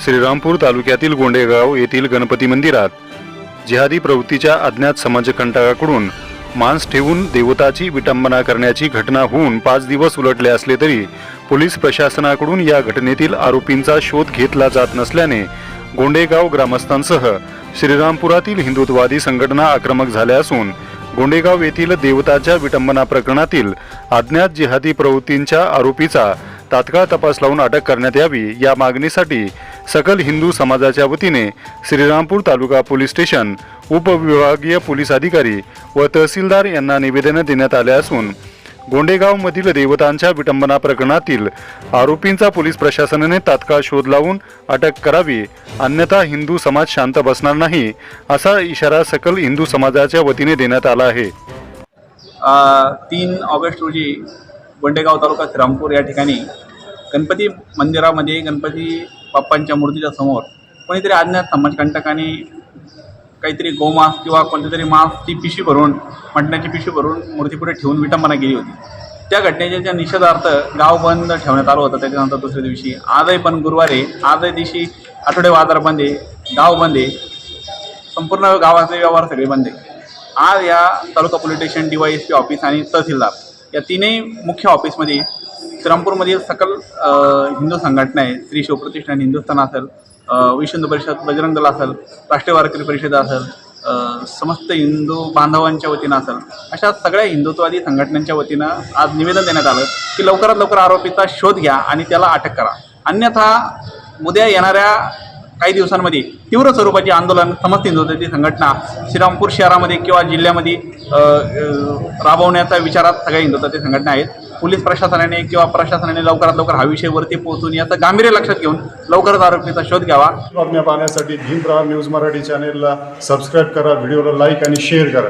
श्रीरामपूर तालुक्यातील गोंडेगाव येथील गणपती मंदिरात जिहादी प्रवृत्तीच्या अज्ञात समाजकंटकाकडून मांस ठेवून देवताची विटंबना करण्याची घटना होऊन पाच दिवस उलटले असले तरी पोलीस प्रशासनाकडून या घटनेतील आरोपींचा शोध घेतला जात नसल्याने गोंडेगाव ग्रामस्थांसह श्रीरामपुरातील हिंदुत्ववादी संघटना आक्रमक झाल्या असून गोंडेगाव येथील देवताच्या विटंबना प्रकरणातील अज्ञात जिहादी प्रवृत्तींच्या आरोपीचा तात्काळ तपास लावून अटक करण्यात यावी या मागणीसाठी सकल हिंदू समाजाच्या वतीने श्रीरामपूर तालुका पोलीस स्टेशन उपविभागीय पोलीस अधिकारी व तहसीलदार यांना निवेदन देण्यात आले असून गोंडेगावमधील देवतांच्या विटंबना प्रकरणातील आरोपींचा पोलीस प्रशासनाने तात्काळ शोध लावून अटक करावी अन्यथा हिंदू समाज शांत बसणार नाही असा इशारा सकल हिंदू समाजाच्या वतीने देण्यात आला आहे. तीन ऑगस्ट रोजी गोंडेगाव तालुका श्रीरामपूर या ठिकाणी गणपती मंदिरामध्ये गणपती बाप्पांच्या मूर्तीच्या समोर कोणीतरी अज्ञात समाजकंटकाने काहीतरी गोमांस किंवा कोणत्या तरी मांसची पिशवी भरून मटणाची पिशवी भरून मूर्तीपुढे ठेवून विटंबना केली होती. त्या घटनेच्या निषेधार्थ गाव बंद ठेवण्यात आलं होतं त्याच्यानंतर दुसऱ्या दिवशी. आजही पण गुरुवारी आजही दिवशी आठवडे बाजार बंद आहे गाव बंद आहे संपूर्ण गावाचे व्यवहार सगळे बंद. आहे आज या taluka police station D Y S P office आणि तहसीलदार या तीनही मुख्य ऑफिसमध्ये श्रीरामपूरमधील सकल हिंदू संघटना आहे श्री शिवप्रतिष्ठान हिंदुस्थान असेल विश्व हिंदू परिषद बजरंग दल असेल राष्ट्रीय वारकरी परिषद असेल समस्त हिंदू बांधवांच्या वतीनं असेल अशा सगळ्या हिंदुत्ववादी संघटनांच्या वतीनं आज निवेदन देण्यात आलं की लवकरात लवकर आरोपीचा शोध घ्या आणि त्याला अटक करा. अन्यथा उद्या येणाऱ्या काही दिवसांमध्ये तीव्र स्वरूपाचे आंदोलन समस्त हिंदुत्वाची संघटना श्रीरामपूर शहरामध्ये किंवा जिल्ह्यामध्ये राबवण्याचा राबवण्याच्या विचारात सगळ्या हिंदुत्वाची संघटना आहेत. पोलीस प्रशासनाने किंवा प्रशासनाने लवकरात लवकर हा विषय वरती पोहोचून याचं गांभीर्य लक्षात घेऊन लवकरच आरोपीचा शोध घ्यावा. बातम्या पाहण्यासाठी भीमप्रहार न्यूज मराठी चॅनेलला सबस्क्राईब करा व्हिडिओला लाईक आणि शेअर करा.